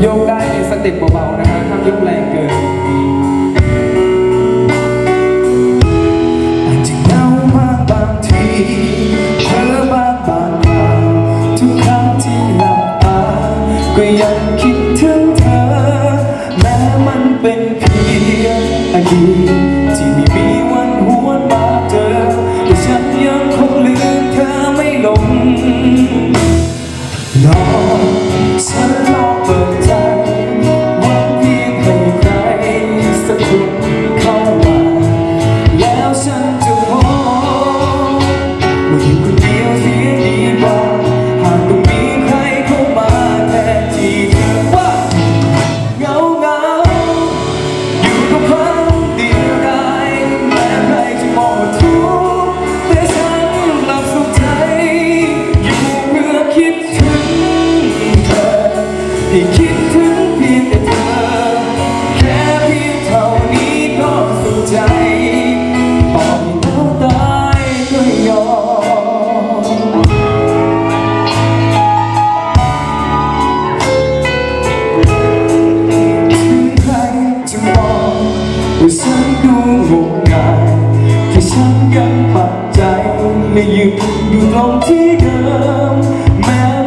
โยกได้ในสติปเบาๆนะฮะห้ามยกแรงเกินอาจจะเงามากบางทีเธอบางบางครั้งทุกครั้งที่หลับตาก็ยังคิดถึง อดีตที่ไม่มีวันหวนมาเจอแต่ฉันยังคงลืมเธอไม่ลงน้องฉัน ใปอยเธตายก็ยอมใครจะมองว่าฉันดูงงงายแต่ฉันยังปักใจ ไม่หยุดอยู่ตรงที่เดิมแม้